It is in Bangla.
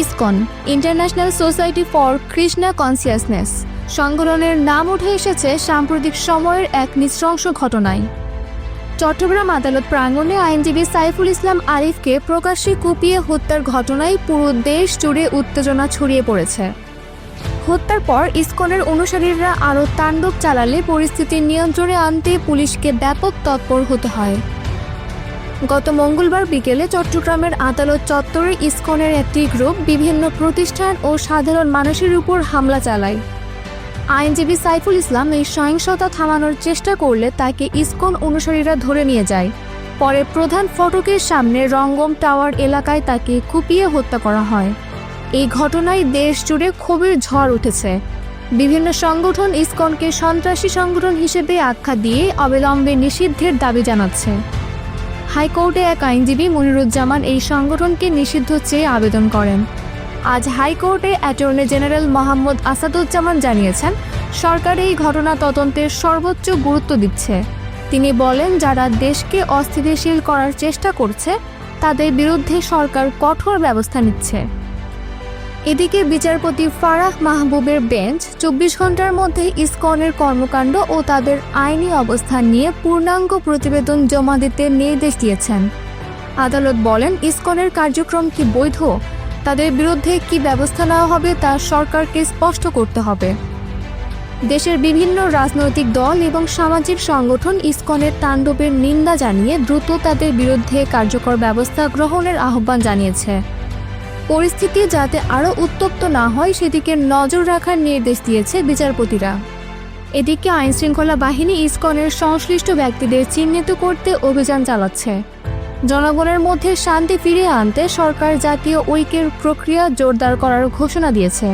ISKCON international society for Krishna consciousness. সংগঠনের নাম উঠে এসেছে সাম্প্রতিক সময়ের এক নৃশংস ঘটনায়। চট্টগ্রাম আদালত প্রাঙ্গণে আইনজীবী সাইফুল ইসলাম আরিফকে প্রকাশ্যে কুপিয়ে হত্যার ঘটনায় পুরো দেশ জুড়ে উত্তেজনা ছড়িয়ে পড়েছে। হত্যার পর ইসকনের অনুসারীরা আরও তাণ্ডব চালালে পরিস্থিতি নিয়ন্ত্রণে আনতে পুলিশকে ব্যাপক তৎপর হতে হয়। গত মঙ্গলবার বিকেলে চট্টগ্রামের আদালত চত্বরে ইসকনের একটি গ্রুপ বিভিন্ন প্রতিষ্ঠান ও সাধারণ মানুষের উপর হামলা চালায়। আইনজীবী সাইফুল ইসলাম এই সহিংসতা থামানোর চেষ্টা করলে তাকে ইসকন অনুসারীরা ধরে নিয়ে যায়। পরে প্রধান ফটকের সামনে রঙ্গম টাওয়ার এলাকায় তাকে কুপিয়ে হত্যা করা হয়। এই ঘটনায় দেশ জুড়ে ক্ষোভের ঝড় উঠেছে। বিভিন্ন সংগঠন ইসকনকে সন্ত্রাসী সংগঠন হিসেবে আখ্যা দিয়ে অবিলম্বে নিষিদ্ধের দাবি জানাচ্ছে। হাইকোর্টে এক আইনজীবী মনিরুজ্জামান এই সংগঠনকে নিষিদ্ধ চেয়ে আবেদন করেন। আজ হাইকোর্টে অ্যাটর্নি জেনারেল মোহাম্মদ আসাদুজ্জামান জানিয়েছেন, সরকার এই ঘটনা তদন্তের সর্বোচ্চ গুরুত্ব দিচ্ছে। তিনি বলেন, যারা দেশকে অস্থিতিশীল করার চেষ্টা করছে, তাদের বিরুদ্ধে সরকার কঠোর ব্যবস্থা নিচ্ছে। এদিকে বিচারপতি ফারাহ মাহবুবের বেঞ্চ চব্বিশ ঘণ্টার মধ্যে ইসকনের কর্মকাণ্ড ও তাদের আইনি অবস্থান নিয়ে পূর্ণাঙ্গ প্রতিবেদন জমা দিতে নির্দেশ দিয়েছেন। আদালত বলেন, ইসকনের কার্যক্রম কি বৈধ? তাদের বিরুদ্ধে কি ব্যবস্থা নেওয়া হবে তা সরকারকে স্পষ্ট করতে হবে। দেশের বিভিন্ন রাজনৈতিক দল এবং সামাজিক সংগঠন ইসকনের তাণ্ডবের নিন্দা জানিয়ে দ্রুত তাদের বিরুদ্ধে কার্যকর ব্যবস্থা গ্রহণের আহ্বান জানিয়েছে। পরিস্থিতি যাতে আরও উত্তপ্ত না হয়, সেদিকে নজর রাখার নির্দেশ দিয়েছে বিচারপতিরা। এদিকে আইনশৃঙ্খলা বাহিনী ইসকনের সংশ্লিষ্ট ব্যক্তিদের চিহ্নিত করতে অভিযান চালাচ্ছে। জনগণের মধ্যে শান্তি ফিরিয়ে আনতে সরকার জাতীয় ঐক্যের প্রক্রিয়া জোরদার করার ঘোষণা দিয়েছে।